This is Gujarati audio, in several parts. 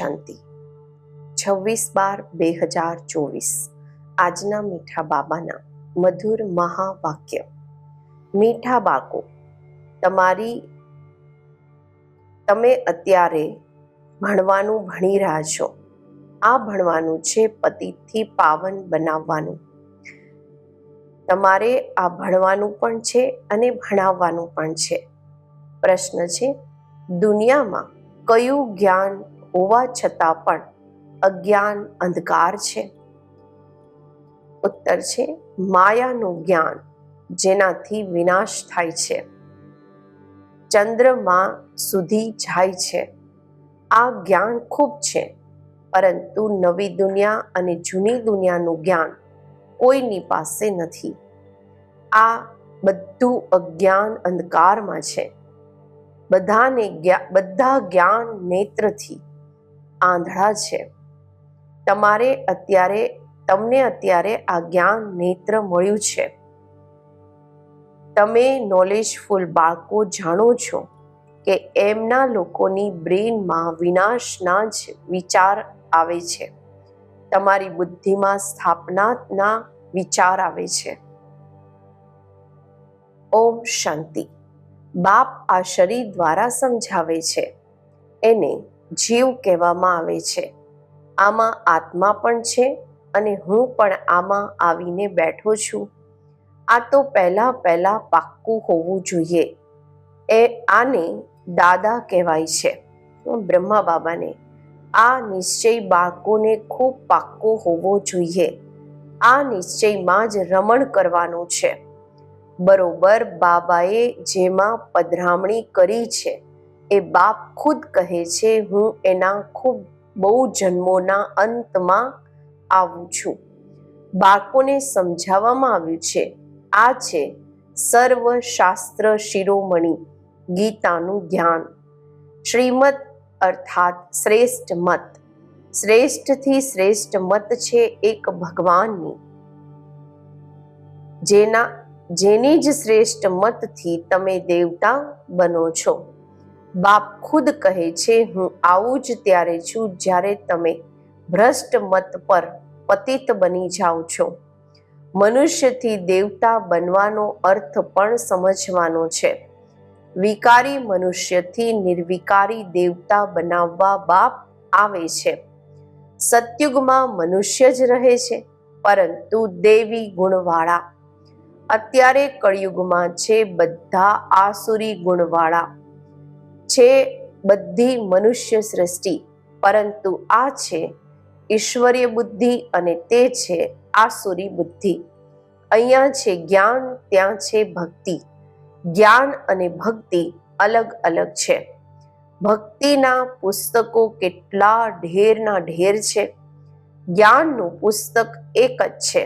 શાંતિ. છવ્વીસ બાર બે હજાર ચોવીસ. આજના મીઠા બાબાના મધુર મહાવાક્ય. મીઠા બાકો તમારી, તમે અત્યારે ભણવાનું ભણી રહ્યા છો. આ ભણવાનું છે પતિથી પાવન બનાવવાનું. તમારે આ ભણવાનું પણ છે અને ભણાવવાનું પણ છે. પ્રશ્ન છે, દુનિયામાં કયું જ્ઞાન હોવા છતાં પણ અજ્ઞાન અંધકાર છે. ઉત્તર છે, માયાનું જ્ઞાન જેનાથી વિનાશ થાય છે. ચંદ્રમાં સુધી જાય છે. આ જ્ઞાન ખૂબ છે, પરંતુ નવી દુનિયા અને જૂની દુનિયાનું જ્ઞાન કોઈની પાસે નથી. આ બધું અજ્ઞાન અંધકારમાં છે. બધાને બધા જ્ઞાન નેત્રથી આંધળા છે. તમારે અત્યારે, તમને અત્યારે આ જ્ઞાન નેત્ર મળ્યું છે. તમે નોલેજફુલ બાળકો જાણો છો કે એમના લોકોની બ્રેનમાં વિનાશના જ વિચાર આવે છે. તમારી બુદ્ધિમાં સ્થાપનાના વિચાર આવે છે. ઓમ શાંતિ. બાપ આ શરીર દ્વારા સમજાવે છે. એને જીવ કહેવામાં આવે છે. આમાં આત્મા પણ છે અને હું પણ આમાં આવીને બેઠો છું. આ તો પહેલાં પહેલાં પાક્કું હોવું જોઈએ. એ આને દાદા કહેવાય છે. બ્રહ્મા બાબાને. આ નિશ્ચય બાળકોને ખૂબ પાક્કો હોવો જોઈએ. આ નિશ્ચયમાં જ રમણ કરવાનું છે. બરોબર બાબાએ જેમાં પધરામણી કરી છે. એ બાપ ખુદ કહે છે, હું એના ખૂબ બહુ જન્મોના અંતમાં આવું છું. બાળકોને સમજાવવામાં આવ્યું છે, આ છે સર્વ શાસ્ત્ર શિરોમણી ગીતાનું જ્ઞાન શ્રીમદ અર્થાત શ્રેષ્ઠ મત. શ્રેષ્ઠથી શ્રેષ્ઠ મત છે એક ભગવાનની. જેના, જેની જ શ્રેષ્ઠ મતથી તમે દેવતા બનો છો. બાપ ખુદ કહે છે, હું આવું જ ત્યારે છું જ્યારે તમે ભ્રષ્ટ મત પર પતિત બની જાઓ છો. મનુષ્યથી દેવતા બનવાનો અર્થ પણ સમજવાનો છે. વિકારી મનુષ્યથી નિર્વિકારી દેવતા બનાવવા બાપ આવે છે. સતયુગમાં મનુષ્ય જ રહે છે, પરંતુ દેવી ગુણવાળા. અત્યારે કળિયુગમાં છે, બધા આસુરી ગુણવાળા. છે બધી મનુષ્ય સૃષ્ટિ, પરંતુ આ છે ઈશ્વરીય બુદ્ધિ અને તે છે આસુરી બુદ્ધિ. અહીંયા છે જ્ઞાન, ત્યાં છે ભક્તિ. જ્ઞાન અને ભક્તિ અલગ અલગ છે. ભક્તિના પુસ્તકો કેટલા ઢેરના ઢેર છે. જ્ઞાનનું પુસ્તક એક જ છે.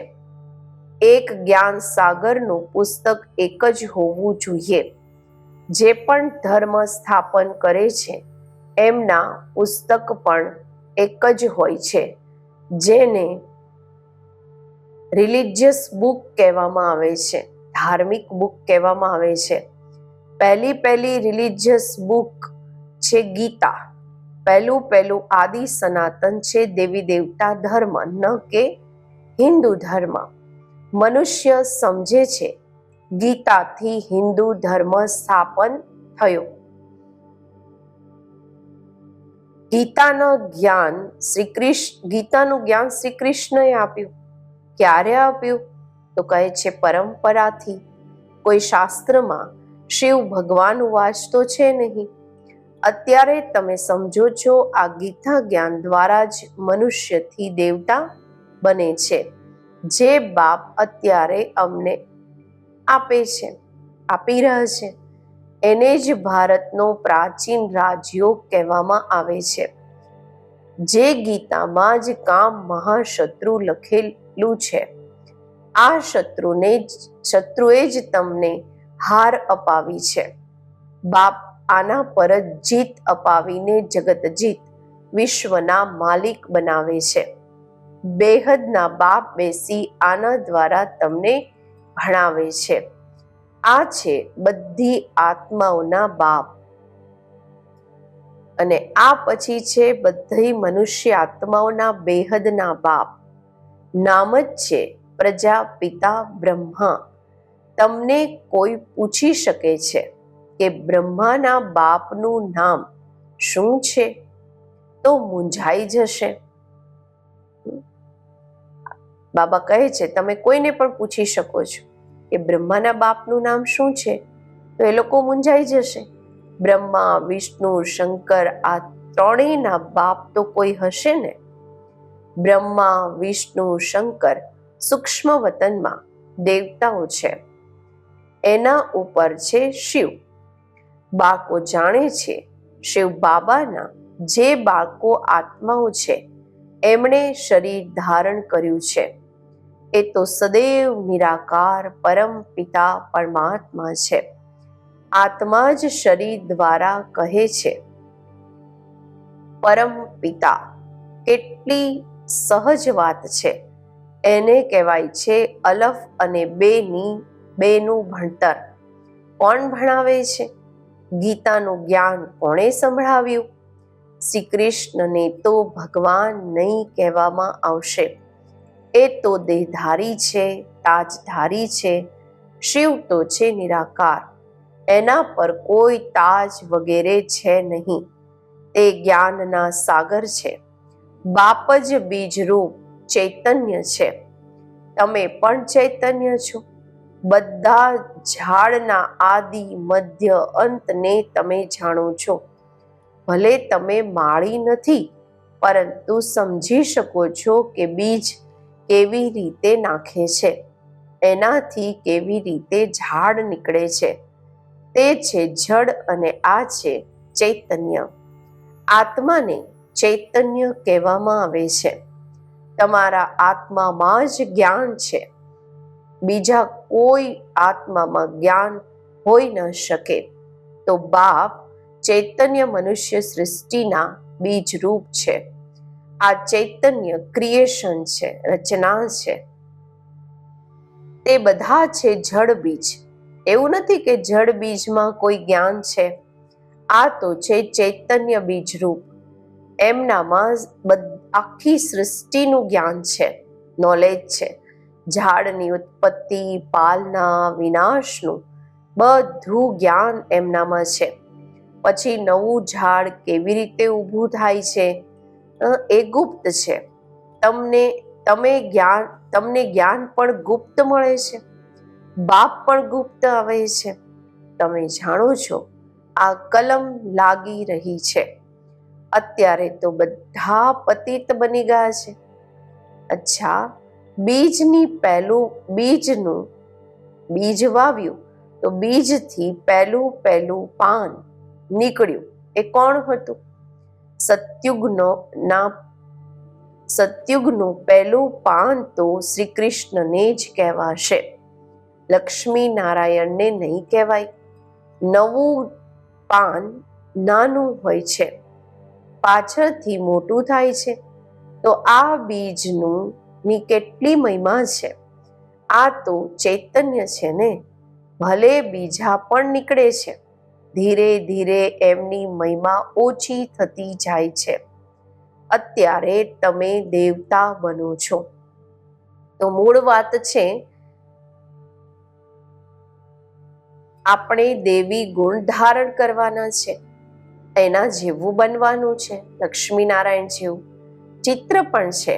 એક જ્ઞાન સાગરનું પુસ્તક એક જ હોવું જોઈએ. જે પણ ધર્મ સ્થાપન કરે છે, એમના પુસ્તક પણ એક જ હોય છે, જેને રિલિજિયસ બુક કહેવામાં આવે છે, ધાર્મિક બુક કહેવામાં આવે છે. પહેલી પહેલી રિલિજિયસ બુક છે ગીતા, પહેલું પહેલું આદિ સનાતન છે દેવી દેવતા ધર્મ, ન કે હિન્દુ ધર્મ. મનુષ્ય સમજે છે ગીતાથી હિન્દુ ધર્મ સ્થાપન થયો. ગીતાનું જ્ઞાન શ્રી કૃષ્ણ ગીતાનું જ્ઞાન શ્રી કૃષ્ણએ આપ્યું. ક્યારે આપ્યું? તો કહે છે પરંપરાથી. કોઈ શાસ્ત્રમાં શિવ ભગવાન વાંચતો છે નહીં. અત્યારે તમે સમજો છો આ ગીતા જ્ઞાન દ્વારા જ મનુષ્યથી દેવતા બને છે. જે બાપ અત્યારે અમને આપે છે, આપી રહ્યા છે. એને જ ભારતનો પ્રાચીન રાજયોગ કહેવામાં આવે છે. જે ગીતામાં જ કામ મહાશત્રુ લખેલું છે. આ શત્રુને શત્રુએ જ તમને હાર અપાવી છે. બાપ આના પર જ જીત અપાવીને જગત જીત વિશ્વના માલિક બનાવે છે. બેહદના બાપ બેસી આના દ્વારા તમને ભણાવે છે. આ છે બધી આત્માઓના બાપ. અને આ પછી છે બધી મનુષ્ય આત્માઓના બેહદના બાપ. નામ જ છે પ્રજા પિતા બ્રહ્મા. તમને કોઈ પૂછી શકે છે કે બ્રહ્માના બાપનું નામ શું છે? તો મૂંઝાઈ જશે. બાબા કહે છે, તમે કોઈને પણ પૂછી શકો છો કે બ્રહ્માના બાપનું નામ શું છે? તો એ લોકો મૂંઝાઈ જશે. બ્રહ્મા, વિષ્ણુ, શંકર આ ત્રણેયના બાપ તો કોઈ હશે ને? બ્રહ્મા, વિષ્ણુ, શંકર સૂક્ષ્મ વતનમાં દેવતાઓ છે. એના ઉપર છે શિવ. બાળકો જાણે છે શિવ બાબાના જે બાળકો આત્માઓ છે, એમણે શરીર ધારણ કર્યું છે. એ તો સદૈવ નિરાકાર પરમ પિતા પરમાત્મા છે. આત્મા જ શરીર દ્વારા કહે છે, પરમ પિતા, કેટલી સહજ વાત છે. એને કહેવાય છે અલફ અને બેની, બેનું ભણતર. કોણ ભણાવે છે? ગીતાનું જ્ઞાન કોણે સંભળાવ્યું? શ્રી કૃષ્ણને તો ભગવાન નહીં કહેવામાં આવશે. એ તો દેહધારી છે, તાજધારી છે, શિવ તો છે નિરાકાર. એના પર કોઈ તાજ વગેરે છે નહીં. તે જ્ઞાનના સાગર છે. બાપ જ બીજરૂપ ચૈતન્ય છે. તમે પણ ચૈતન્ય છો. બધા ઝાડના આદિ મધ્ય અંતને તમે જાણો છો. ભલે તમે માળી નથી, પરંતુ સમજી શકો છો કે બીજ કેવી રીતે નાખે છે? એનાથી કેવી રીતે ઝાડ નીકળે છે? તે છે જડ અને આ છે ચૈતન્ય. આત્માને ચૈતન્ય કહેવામાં આવે છે. તમારા આત્મામાં જ જ્ઞાન છે. બીજા કોઈ આત્મામાં જ્ઞાન હોઈ ન શકે. તો બાપ ચૈતન્ય મનુષ્ય સૃષ્ટિના બીજ રૂપ છે. આ ચૈતન્ય ક્રિએશન છે, રચના છે. તે બધા છે જળ બીજ. એવું નથી કે જળ બીજમાં કોઈ જ્ઞાન છે. આ તો છે ચૈતન્ય બીજ રૂપ. એમનામાં આખી સૃષ્ટિનું જ્ઞાન છે નોલેજ છે. ઝાડની ઉત્પત્તિ, પાલના વિનાશનું બધું જ્ઞાન એમનામાં છે. પછી નવું ઝાડ કેવી રીતે ઊભું થાય છે? એ ગુપ્ત છે. તમને, તમે જ્ઞાન, તમને જ્ઞાન પણ ગુપ્ત મળે છે. બાપ પણ ગુપ્ત આવે છે. તમે જાણો છો, આ કલમ લાગી રહી છે. અત્યારે તો બધા પતિત બની ગયા છે. અચ્છા, બીજની પહેલું, બીજનું, બીજ વાવ્યું, તો બીજથી પહેલું પહેલું પાન નીકળ્યું. એ કોણ હતું? સત્યુગનો ના સત્યુગનું પહેલું પાન તો શ્રી કૃષ્ણને જ કહેવાશે. લક્ષ્મી નારાયણને નહીં કહેવાય. નવું પાન નાનું હોય છે. પાછળથી મોટું થાય છે. તો આ બીજનું ની કેટલી મહિમા છે? આ તો ચૈતન્ય છે ને? ભલે બીજા પણ નીકળે છે. ધીરે ધીરે એમની મહિમા ઓછી થતી જાય છે. અત્યારે તમે દેવતા બનો છો. તો મૂળ વાત છે, આપણે દેવી ગુણ ધારણ કરવાના છે. એના જેવું બનવાનું છે લક્ષ્મી નારાયણ જેવું. ચિત્ર પણ છે.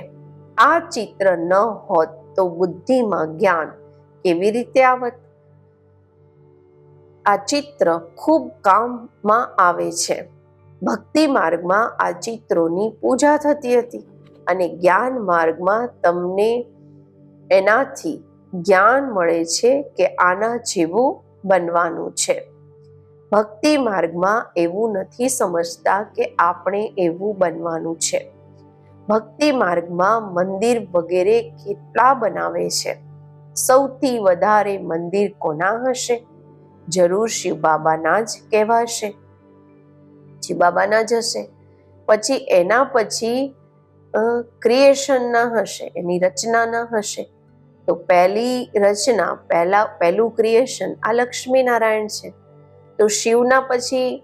આ ચિત્ર ન હોત તો બુદ્ધિમાં જ્ઞાન કેવી રીતે આવત? આ ચિત્ર ખૂબ કામમાં આવે છે. ભક્તિ માર્ગમાં આ ચિત્રોની પૂજા થતી હતી અને જ્ઞાન માર્ગમાં તમને એનાથી જ્ઞાન મળે છે કે આના જેવું બનવાનું છે. ભક્તિ માર્ગમાં એવું નથી સમજતા કે આપણે એવું બનવાનું છે. ભક્તિ માર્ગમાં મંદિર વગેરે કેટલા બનાવે છે? સૌથી વધારે મંદિર કોના હશે? જરૂર શિવ બાબાના જ કહેવાશે. શિવ બાબાના જ હશે. પછી એના પછી ક્રિએશનના હશે, એની રચનાના હશે. તો પહેલી રચના, પહેલા, પહેલું ક્રિએશન આ લક્ષ્મી નારાયણ છે. તો શિવના પછી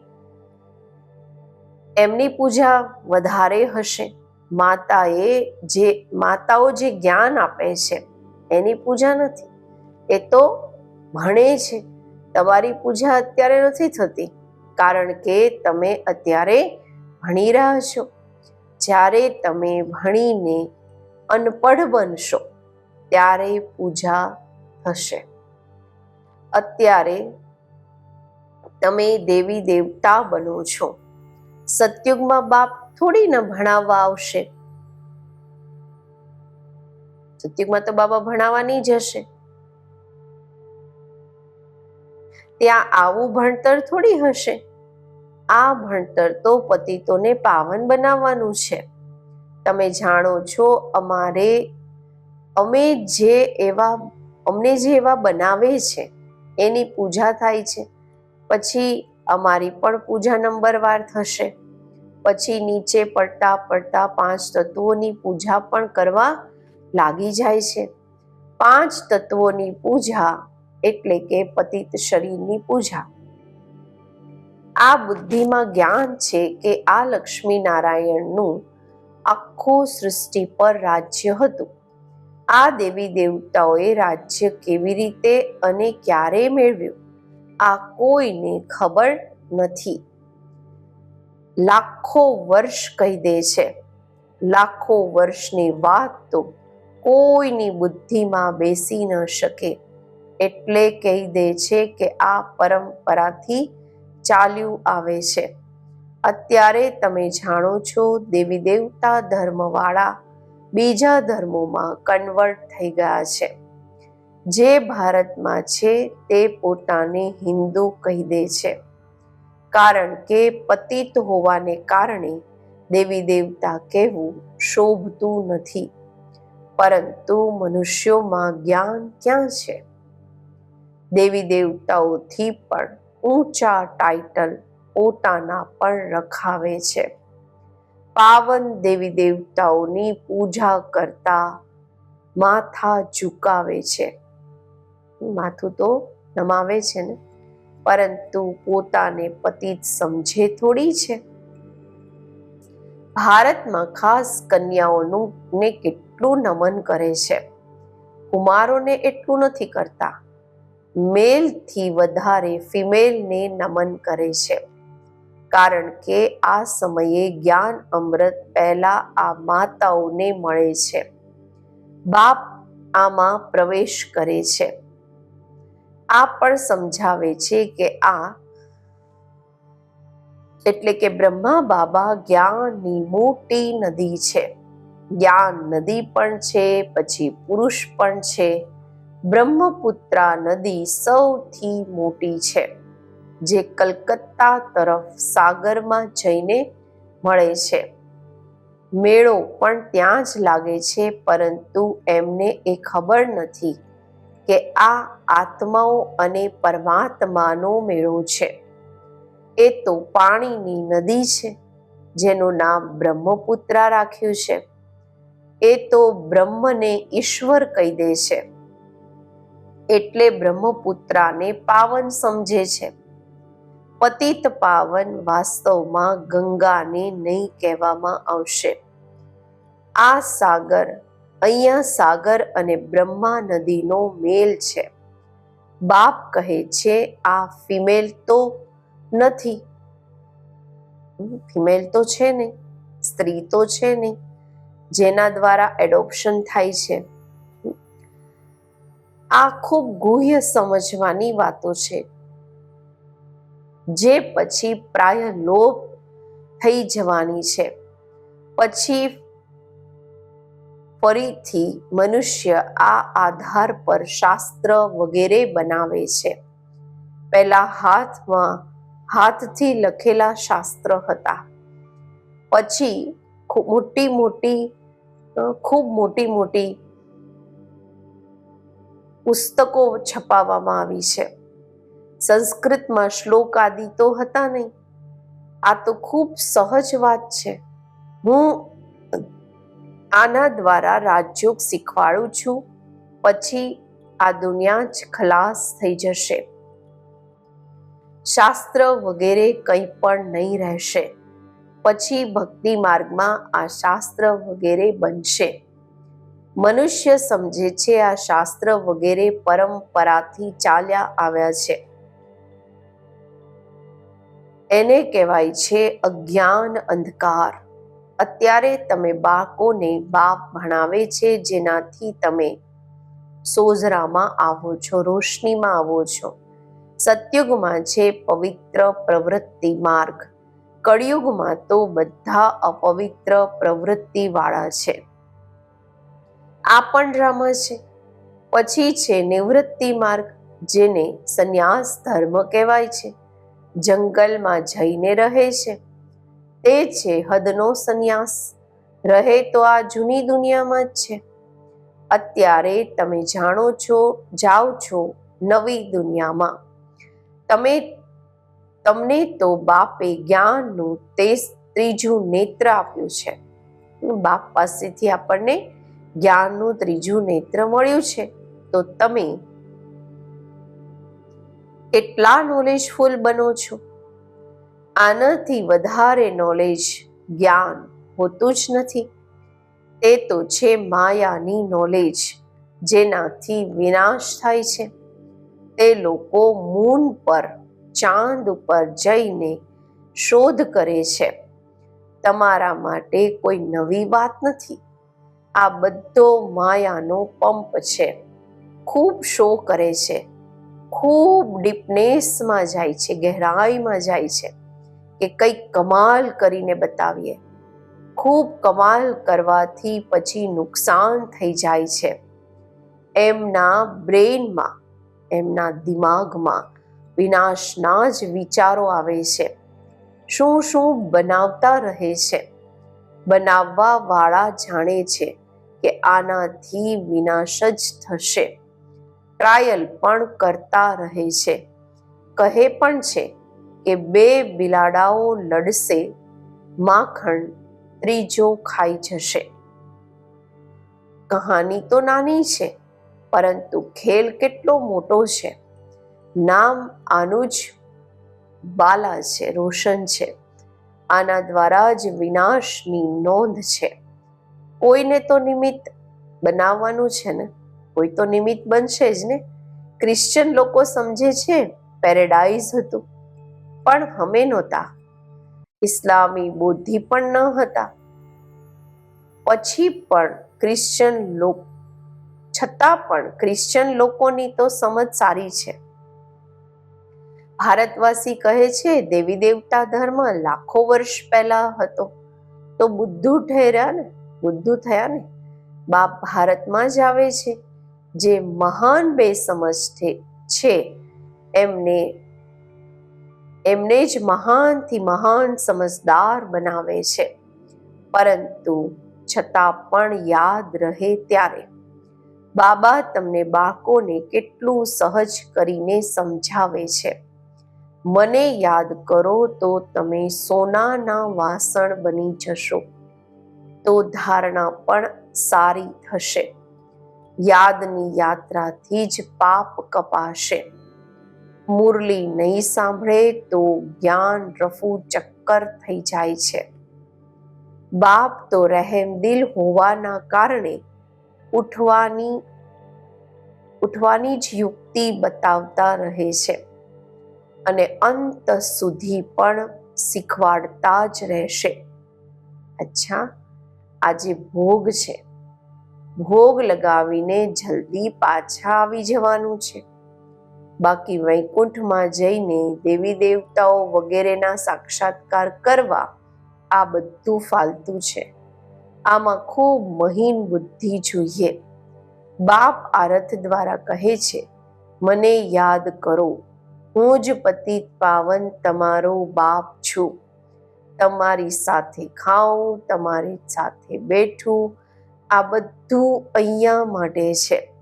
એમની પૂજા વધારે હશે. માતાએ જે, માતાઓ જે જ્ઞાન આપે છે, એની પૂજા નથી. એ તો ભણે છે. તમારી પૂજા અત્યારે નથી થતી, કારણ કે તમે અત્યારે ભણી રહ્યા છો. જ્યારે તમે ભણીને અનપઢ બનશો, ત્યારે પૂજા થશે. અત્યારે તમે દેવી દેવતા બનો છો. સતયુગમાં બાપ થોડી ન ભણાવવા આવશે. સતયુગમાં તો બાબા ભણાવવાની જ હશે. ત્યાં આવું ભણતર થોડી હશે? આ ભણતર તો પતિતોને પાવન બનાવવાનું છે. તમે જાણો છો, અમારે, અમે જે એવા, અમને જે એવા બનાવે છે, એની પૂજા થાય છે. પછી અમારી પણ પૂજા નંબરવાર થશે. પછી નીચે પડતા પડતા પાંચ તત્વોની પૂજા પણ કરવા લાગી જાય છે. પાંચ તત્વોની પૂજા એટલે કે પતિત શરીરની પૂજા. આ બુદ્ધિમાં જ્ઞાન છે કે આ લક્ષ્મી નારાયણનું આખું સૃષ્ટિ પર રાજ્ય હતું. આ દેવી દેવતાઓએ રાજ્ય કેવી રીતે અને ક્યારે મેળવ્યું? આ કોઈને ખબર નથી. લાખો વર્ષ કહી દે છે. લાખો વર્ષની વાત તો કોઈની બુદ્ધિમાં બેસી ન શકે. એટલે કહી દે છે કે આ પરંપરાથી ચાલ્યું આવે છે. અત્યારે તમે જાણો છો દેવી દેવતા ધર્મવાળા બીજા ધર્મોમાં કન્વર્ટ થઈ ગયા છે. જે ભારતમાં છે તે પોતાને હિન્દુ કહી દે છે. કારણ કે પતિત હોવાને કારણે દેવી દેવતા કહેવું શોભતું નથી. પરંતુ મનુષ્યોમાં જ્ઞાન ક્યાં છે? દેવી દેવતાઓથી પણ ઊંચા ટાઇટલ પોતાના પણ રખાવે છે. પાવન દેવી દેવતાઓની પૂજા કરતા માથા ઝુકાવે છે. માથું તો નમાવે છે ને? પરંતુ પોતાને પતિ સમજે થોડી છે. ભારતમાં ખાસ કન્યાઓનું ને કેટલું નમન કરે છે. કુમારોને એટલું નથી કરતા. મેલથી વધારે ફિમેલને નમન કરે છે. કારણ કે આ સમયે જ્ઞાન અમૃત પહેલા આ માતાઓને મળે છે. બાપ આમાં પ્રવેશ કરે છે. આ પણ સમજાવે છે કે આ એટલે કે બ્રહ્મા બાબા જ્ઞાનની મોટી નદી છે. જ્ઞાન નદી પણ છે, પછી પુરુષ પણ છે. બ્રહ્મપુત્રા નદી સૌથી મોટી છે, જે કલકત્તા તરફ સાગરમાં જઈને મળે છે. મેળો પણ ત્યાં જ લાગે છે, પરંતુ એમને એ ખબર નથી કે આ આત્માઓ અને પરમાત્માનો મેળો છે. એ તો પાણીની નદી છે, જેનું નામ બ્રહ્મપુત્રા રાખ્યું છે. એ તો બ્રહ્મને ઈશ્વર કહી દે છે. એટલે બ્રહ્મપુત્રાને પાવન સમજે છે. પતિત પાવન વાસ્તવમાં ગંગાને નહીં કહેવામાં આવશે. આ સાગર, અહીંયા સાગર અને બ્રહ્મા નદીનો મેલ છે. બાપ કહે છે, આ ફિમેલ તો નથી. ફિમેલ તો છે નહીં, સ્ત્રી તો છે નહીં, જેના દ્વારા એડોપ્શન થાય છે. આ ખૂબ ગુહ્ય સમજવાની વાતો છે. જે પછી પ્રાય લોપ થઈ જવાની છે. પછી ફરીથી મનુષ્ય આ આધાર પર શાસ્ત્ર વગેરે બનાવે છે. પહેલા હાથમાં હાથથી લખેલા શાસ્ત્ર હતા. પછી મોટી મોટી ખૂબ મોટી મોટી પુસ્તકો છપાવવામાં આવી છે. સંસ્કૃતમાં શ્લોક આદિ તો હતા નહીં. આ તો ખૂબ સહજ વાત છે. હું આના દ્વારા રાજયોગ શીખવાડું છું, પછી આ દુનિયા જ ખલાસ થઈ જશે. શાસ્ત્ર વગેરે કંઈ પણ નહીં રહેશે. પછી ભક્તિ માર્ગમાં આ શાસ્ત્ર વગેરે બનશે. મનુષ્ય સમજે છે આ શાસ્ત્ર વગેરે પરંપરાથી ચાલ્યા આવ્યા છે. એને કહેવાય છે અજ્ઞાન અંધકાર. અત્યારે તમે બાળકોને બાપ ભણાવે છે જેનાથી તમે સોઝરામાં આવો છો, રોશનીમાં આવો છો. સતયુગમાં છે પવિત્ર પ્રવૃત્તિ માર્ગ. કળિયુગમાં તો બધા અપવિત્ર પ્રવૃત્તિવાળા છે. આ પણ ડ્રામા છે. પછી છે નિવૃત્તિ માર્ગ, જેને સંન્યાસ ધર્મ કહેવાય છે. જંગલમાં જઈને રહે છે. તે છે હદનો સંન્યાસ. રહે તો આ જૂની દુનિયામાં જ છે. અત્યારે તમે જાણો છો, જાઓ છો નવી દુનિયામાં. તમે, તમને તો બાપે જ્ઞાનનું તે ત્રીજું નેત્ર આપ્યું છે. બાપ પાસેથી આપણને જ્ઞાનનું ત્રીજું નેત્ર મળ્યું છે. તો તમે એટલા નોલેજફુલ બનો છો? આનાથી વધારે નોલેજ જ્ઞાન હોતું જ નથી. તે તો છે માયાની નોલેજ જેનાથી વિનાશ થાય છે. તે લોકો મૂન પર, ચાંદ ઉપર જઈને શોધ કરે છે. તમારા માટે કોઈ નવી વાત નથી. આ બધો માયાનો પંપ છે. ખૂબ શો કરે છે. ખૂબ ડીપનેસમાં જાય છે, ગહેરાઈમાં જાય છે કે કંઈક કમાલ કરીને બતાવીએ. ખૂબ કમાલ કરવાથી પછી નુકસાન થઈ જાય છે. એમના બ્રેનમાં, એમના દિમાગમાં વિનાશના જ વિચારો આવે છે. શું શું બનાવતા રહે છે? બનાવવા વાળા જાણે છે. આનાથી વિનાશ જ થશે. ટ્રાયલ પણ કરતા રહે છે. કહે પણ છે કે બે બિલાડાઓ લડશે, માખણ ત્રીજો ખાઈ જશે. કહાની તો નાની છે, પરંતુ ખેલ કેટલો મોટો છે. નામ આનું જ બાલા છે, રોશન છે. આના દ્વારા જ વિનાશની નોંધ છે. કોઈને તો નિમિત્ત બનાવવાનું છે ને? કોઈ તો નિમિત્ત બનશે જ ને? ક્રિશ્ચિયન લોકો સમજે છે પેરેડાઇઝ હતું. પણ હમે નહોતા. ઇસ્લામી બુદ્ધિ પણ ન હતા. પછી પણ ક્રિશ્ચિયન લોક, છતાં પણ ક્રિશ્ચિયન લોકોની તો સમજ સારી છે. ભારતવાસી કહે છે, દેવી દેવતા ધર્મ લાખો વર્ષ પહેલા હતો. તો બુદ્ધુ ઠેર્યા ને? બુદ્ધુ થયા ને, બાપ ભારતમાં જ આવે છે. જે મહાન બે સમજ છે એમને એમને જ મહાનથી મહાન સમજદાર બનાવે છે. પરંતુ છતાં પણ યાદ રહે ત્યારે. બાબા તમને બાળકોને કેટલું સહજ કરીને સમજાવે છે. મને યાદ કરો તો તમે સોનાના વાસણ બની જશો. તો ધારણા પણ સારી થશે. યાદની યાત્રાથી જ પાપ કપાશે. મુરલી નહીં સાંભળે તો જ્ઞાન રફુ ચક્કર થઈ જાય છે. બાપ તો રહેમ દિલ હોવાના કારણે ઉઠવાની ઉઠવાની જ યુક્તિ બતાવતા રહે છે અને અંત સુધી પણ શીખવાડતા જ રહેશે. અચ્છા આજે ભોગ છે. ભોગ લગાવીને જલ્દી પાછા આવી જવાનું છે. બાકી વૈકુંઠમાં જઈને દેવી દેવતાઓ વગેરેના સાક્ષાત્કાર કરવા આ બધું ફાલતું છે. આમાં ખૂબ મહીન બુદ્ધિ જોઈએ. બાપ આરથ દ્વારા કહે છે, મને યાદ કરો, હું જ પતિત પાવન તમારો બાપ છું. તમારી સાથે ખાઉં, તમારી સાથે બેઠું, આ બધું અહીંયા માટે છે.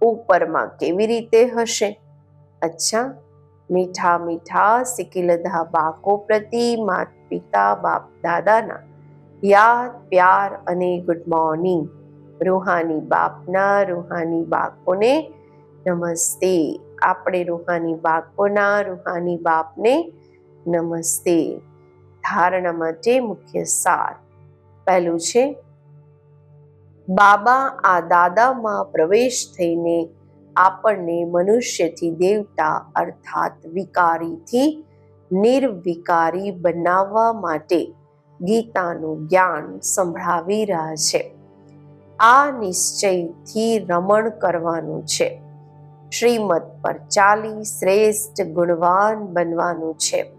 ઉપરમાં કેવી રીતે હશે? અચ્છા, મીઠા મીઠા સિકિલધા બાકો પ્રતિ માત પિતા બાપ દાદાના. યાદ, પ્યાર અને ગુડ મોર્નિંગ રૂહાની બાપના રૂહાની બાકોને નમસ્તે. આપણે રૂહાની બાકોના રૂહાની બાપને નમસ્તે. ધારણા માટે મુખ્ય સાર પહેલું છે, બાબા આ દાદામાં પ્રવેશ થઈને આપણને મનુષ્યથી દેવતા અર્થાત વિકારીથી નિર્વિકારી બનાવવા માટે ગીતાનું જ્ઞાન સંભળાવી રહ્યા છે. આ નિશ્ચયથી રમણ કરવાનું છે. શ્રીમત પર ચાલી શ્રેષ્ઠ ગુણવાન બનવાનું છે.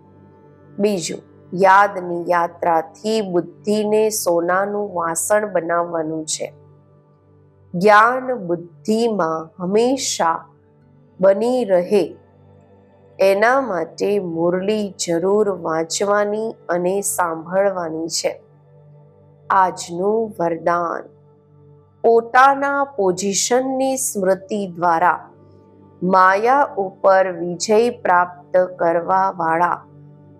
બીજું યાદની યાત્રાથી બુદ્ધિને સોનાનું વાસણ બનાવવાનું છે. જ્ઞાન બુદ્ધિમાં હંમેશા બની રહે. એના માટે મુરલી જરૂર વાંચવાની અને સાંભળવાની છે. આજનું વરદાન. પોતાના પોઝિશનની સ્મૃતિ દ્વારા માયા ઉપર વિજય પ્રાપ્ત કરવા વાળા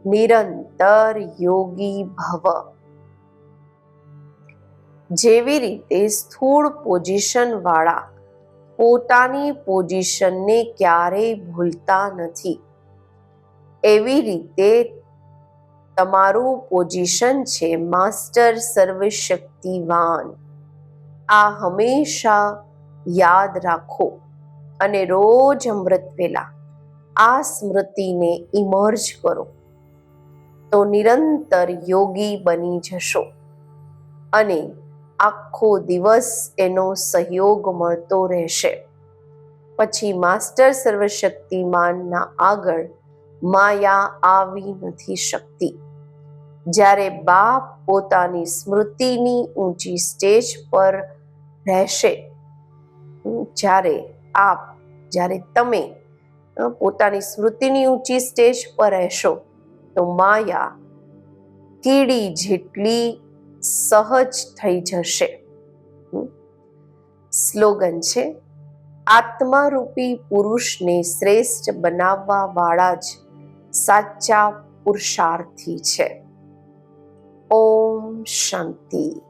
નિરંતર યોગી ભવ. જેવી રીતે સ્થૂળ પોઝિશન વાળા પોતાની પોઝિશનને ક્યારેય ભૂલતા નથી. એવી રીતે તમારું પોઝિશન છે માસ્ટર સર્વશક્તિવાન. આ હંમેશા યાદ રાખો અને રોજ અમૃત વેલા આ સ્મૃતિને ઇમર્જ કરો. તો નિરંતર યોગી બની જશો. અને આખો દિવસ એનો સહયોગ મળતો રહેશે. પછી માસ્ટર સર્વશક્તિમાનના આગળ માયા આવી નથી શકતી. જ્યારે બાપ પોતાની સ્મૃતિની ઊંચી સ્ટેજ પર રહેશે, જ્યારે આપ, જ્યારે તમે પોતાની સ્મૃતિની ઊંચી સ્ટેજ પર રહેશો તો માયા કીડી જેટલી સહજ થઈ જશે. સ્લોગન છે, આત્મારૂપી પુરુષને શ્રેષ્ઠ બનાવવા વાળા જ સાચા પુરુષાર્થી છે. ઓમ શાંતિ.